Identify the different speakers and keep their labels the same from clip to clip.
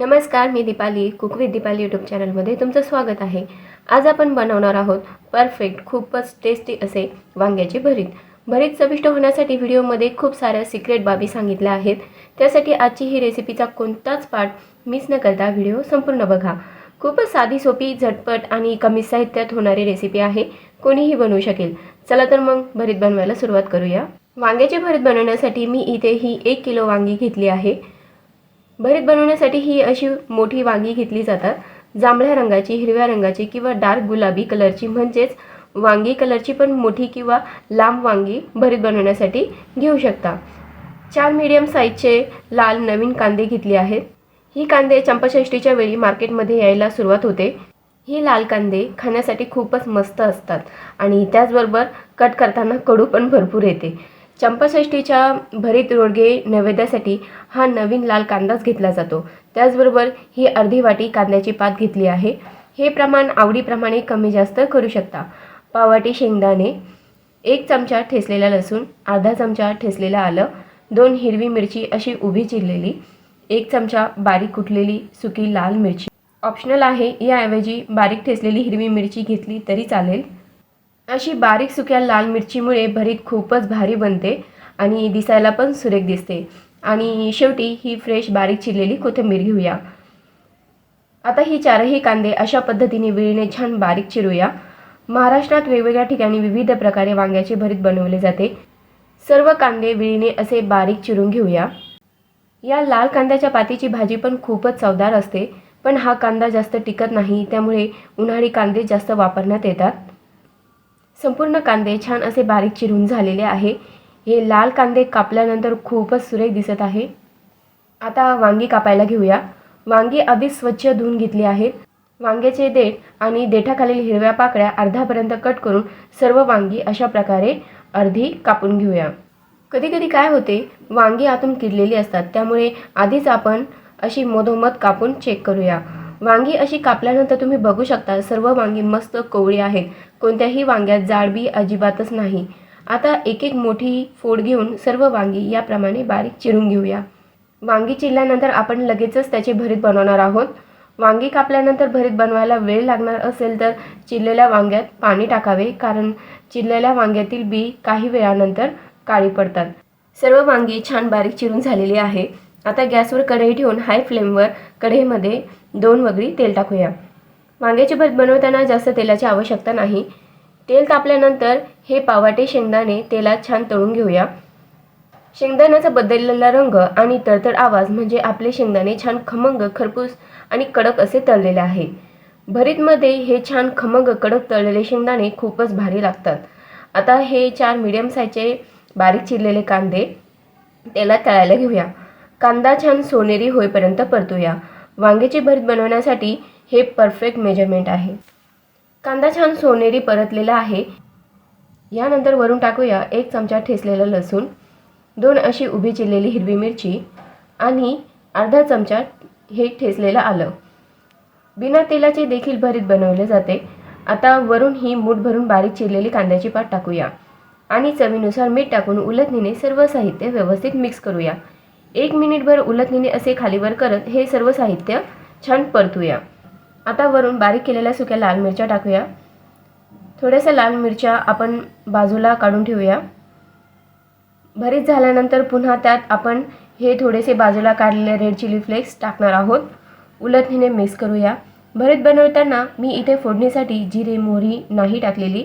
Speaker 1: नमस्कार मी Deepali cook with Deepali YouTube चॅनलमध्ये तुमचं स्वागत आहे. आज आपण बनवणार आहोत परफेक्ट खूपच टेस्टी असे वांग्याचे भरीत. भरीत चविष्ट होण्यासाठी व्हिडिओमध्ये खूप साऱ्या सिक्रेट बाबी सांगितल्या आहेत. त्यासाठी आजची ही रेसिपीचा कोणताच पार्ट मिस न करता व्हिडिओ संपूर्ण बघा. खूपच साधी सोपी झटपट आणि कमी साहित्यात होणारी रेसिपी आहे. कोणीही बनवू शकेल. चला तर मग भरीत बनवायला सुरुवात करूया. वांग्याचे भरीत बनवण्यासाठी मी इथे ही एक किलो वांगी घेतली आहे. भरीत बनवण्यासाठी ही अशी मोठी वांगी घेतली जातात. जांभळ्या रंगाची हिरव्या रंगाची किंवा डार्क गुलाबी कलरची म्हणजेच वांगी कलरची पण मोठी किंवा लांब वांगी भरीत बनवण्यासाठी घेऊ शकता. चार मीडियम साईजचे लाल नवीन कांदे घेतले आहेत. ही कांदे चंपाषष्टीच्या वेळी मार्केटमध्ये यायला सुरुवात होते. ही लाल कांदे खाण्यासाठी खूपच मस्त असतात आणि त्याचबरोबर कट करताना कडू पण भरपूर येते. चंपाषष्टीच्या भरीत रोडगे नैवेद्यासाठी हा नवीन लाल कांदाच घेतला जातो. त्याचबरोबर ही अर्धी वाटी कांद्याची पात घेतली आहे. हे प्रमाण आवडीप्रमाणे कमी जास्त करू शकता. पाववाटी शेंगदाणे एक चमचा ठेसलेला लसूण अर्धा चमचा ठेसलेलं आलं दोन हिरवी मिरची अशी उभी चिरलेली एक चमचा बारीक कुटलेली सुकी लाल मिरची. ऑप्शनल आहे याऐवजी बारीक ठेसलेली हिरवी मिरची घेतली तरी चालेल. अशी बारीक सुक्या लाल मिरचीमुळे भरीत खूपच भारी बनते आणि दिसायला पण सुरेख दिसते. आणि शेवटी ही फ्रेश बारीक चिरलेली कोथिंबीर घेऊया. आता ही चारही कांदे अशा पद्धतीने विळीने छान बारीक चिरूया. महाराष्ट्रात वेगवेगळ्या ठिकाणी विविध प्रकारे वांग्याचे भरीत बनवले जाते. सर्व कांदे विळीने असे बारीक चिरून घेऊया. या लाल कांद्याच्या पातीची भाजी पण खूपच चवदार असते पण हा कांदा जास्त टिकत नाही त्यामुळे उन्हाळी कांदे जास्त वापरण्यात येतात. संपूर्ण कांदे छान असे बारीक चिरून झालेले आहे. हे लाल कांदे कापल्यानंतर खूपच सुरेख दिसत आहे. आता वांगी कापायला घेऊया. वांगी आधी स्वच्छ धुवून घेतली आहेत वांग्याचे देठ आणि देठाखालील हिरव्या पाकळ्या अर्ध्यापर्यंत कट करून सर्व वांगी अशा प्रकारे अर्धी कापून घेऊया. कधी कधी काय होते? वांगी आतून किडलेली असतात. त्यामुळे आधीच आपण अशी मधोमध कापून चेक करूया. वांगी अशी कापल्यानंतर तुम्ही बघू शकता सर्व वांगी मस्त कोवळी आहेत. कोणत्याही वांग्यात जाडबी अजिबातच नाही. आता एक एक मोठी फोड घेऊन सर्व वांगी याप्रमाणे बारीक चिरून घेऊया. वांगी चिरल्यानंतर आपण लगेचच त्याचे भरीत बनवणार आहोत. वांगी कापल्यानंतर भरीत बनवायला वेळ लागणार असेल तर चिरलेल्या वांग्यात पाणी टाकावे कारण चिरलेल्या वांग्यातील बी काही वेळानंतर काळी पडतात. सर्व वांगी छान बारीक चिरून झालेली आहे. आता गॅसवर कढई ठेवून हाय फ्लेमवर कढईमध्ये दोन वगळी तेल टाकूया. वांग्याचे भरीत बनवताना जास्त तेलाची आवश्यकता नाही. तेल तापल्यानंतर हे पावाटे शेंगदाणे तेलात छान तळून घेऊया. शेंगदाण्याचा बदललेला रंग आणि तळतळ आवाज म्हणजे आपले शेंगदाणे छान खमंग खरपूस आणि कडक असे तळलेले आहे. भरीतमध्ये हे छान खमंग कडक तळलेले शेंगदाणे खूपच भारी लागतात. आता हे चार मीडियम साईजचे बारीक चिरलेले कांदे तेलात तळायला घेऊया. कांदा छान सोनेरी होईपर्यंत परतूया. वांग्याची भरीत बनवण्यासाठी हे परफेक्ट मेजरमेंट आहे. कांदा छान सोनेरी परतलेला आहे. यानंतर वरून टाकूया एक चमचा ठेचलेलं लसूण दोन अशी उभी चिरलेली हिरवी मिरची आणि अर्धा चमचा हे ठेचलेलं आलं. बिना तेलाचे देखील भरीत बनवले जाते. आता वरून ही मूठ भरून बारीक चिरलेली कांद्याची पात टाकूया आणि चवीनुसार मीठ टाकून उलटणीने सर्व साहित्य व्यवस्थित मिक्स करूया. एक मिनिटभर उलटणीने असे खालीवर करत हे सर्व साहित्य छान परतूया. आता वरून बारीक केलेल्या सुक्या लाल मिरच्या टाकूया. थोड्याशा लाल मिरच्या आपण बाजूला काढून ठेवूया. भरीत झाल्यानंतर पुन्हा त्यात आपण हे थोडेसे बाजूला काढलेले रेड चिली फ्लेक्स टाकणार आहोत. उलटणीने मिक्स करूया. भरीत बनवताना मी इथे फोडणीसाठी जिरे मोहरी नाही टाकलेली.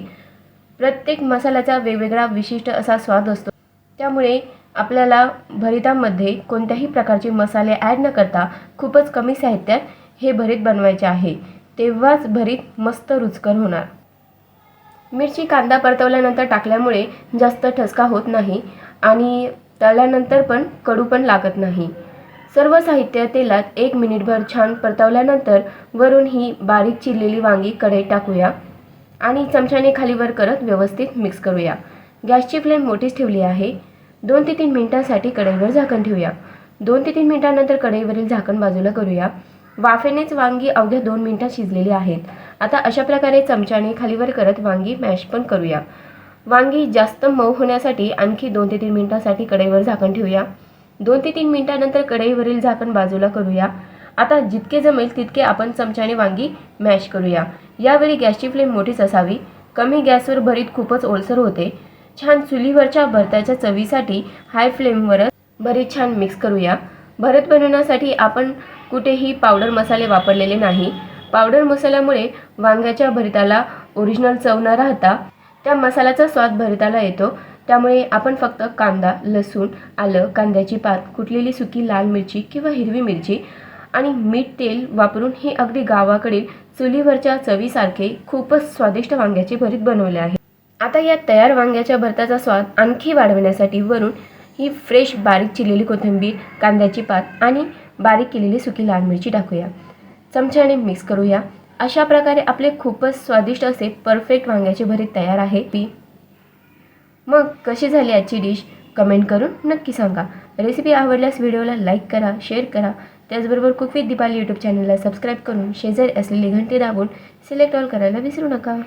Speaker 1: प्रत्येक मसाल्याचा वेगवेगळा विशिष्ट असा स्वाद असतो. त्यामुळे आपल्याला भरितामध्ये कोणत्याही प्रकारचे मसाले ॲड न करता खूपच कमी साहित्यात हे भरीत बनवायचे आहे. तेव्हाच भरीत मस्त रुचकर होणार. मिरची कांदा परतवल्यानंतर टाकल्यामुळे जास्त ठसका होत नाही आणि तळल्यानंतर पण कडू पण लागत नाही. सर्व साहित्य तेलात एक मिनिटभर छान परतवल्यानंतर वरून ही बारीक चिरलेली वांगी कढईत टाकूया आणि चमच्याने खालीवर करत व्यवस्थित मिक्स करूया. गॅसची फ्लेम मोठीच ठेवली आहे. दोन ते तीन मिनिटांसाठी कढईवर झाकण ठेवूया. दोन ते तीन मिनिटांनंतर कढईवरील झाकण बाजूला करूया. वाफेनेच वांगी अवघ्या दोन मिनिटात शिजलेली आहेत. आता अशा प्रकारे चमच्याने खालीवर करत वांगी मॅश पण करूया. वांगी जास्त मऊ होण्यासाठी आणखी दोन ते तीन मिनिटांसाठी कढईवर झाकण ठेवूया. दोन ते तीन मिनिटानंतर कढईवरील झाकण बाजूला करूया. आता जितके जमेल तितके आपण चमच्याने वांगी मॅश करूया. यावेळी गॅसची फ्लेम मोठीच असावी. कमी गॅसवर भरीत खूपच ओलसर होते. छान चुलीवरच्या भरताच्या चवीसाठी हाय फ्लेमवरच भरीत छान मिक्स करूया. भरत बनवण्यासाठी आपण कुठेही पावडर मसाले वापरलेले नाही. पावडर मसाल्यामुळे वांग्याच्या भरिताला ओरिजिनल चव न राहता त्या मसाल्याचा स्वाद भरिताला येतो. त्यामुळे आपण फक्त कांदा लसूण आलं कांद्याची पात कुटलेली सुकी लाल मिरची किंवा हिरवी मिरची आणि मीठ तेल वापरून हे अगदी गावाकडील चुलीवरच्या चवीसारखे खूपच स्वादिष्ट वांग्याचे भरीत बनवले आहे. आता या तयार वांग्याच्या भरताचा स्वाद आणखी वाढवण्यासाठी वरून ही फ्रेश बारीक चिरलेली कोथिंबीर कांद्याची पात आणि बारीक केलेली सुकी लाल मिरची टाकूया. चमच्याने मिक्स करूया. अशा प्रकारे आपले खूपच स्वादिष्ट असे परफेक्ट वांग्याचे भरीत तयार आहे. पी. मग कशी झाली आजची डिश कमेंट करून नक्की सांगा. रेसिपी आवडल्यास व्हिडिओला लाईक करा शेअर करा. त्याचबरोबर कुक विथ दिपाली यूट्यूब चॅनलला सबस्क्राईब करून शेजारी असलेली घंटी दाबून सिलेक्ट ऑल करायला विसरू नका.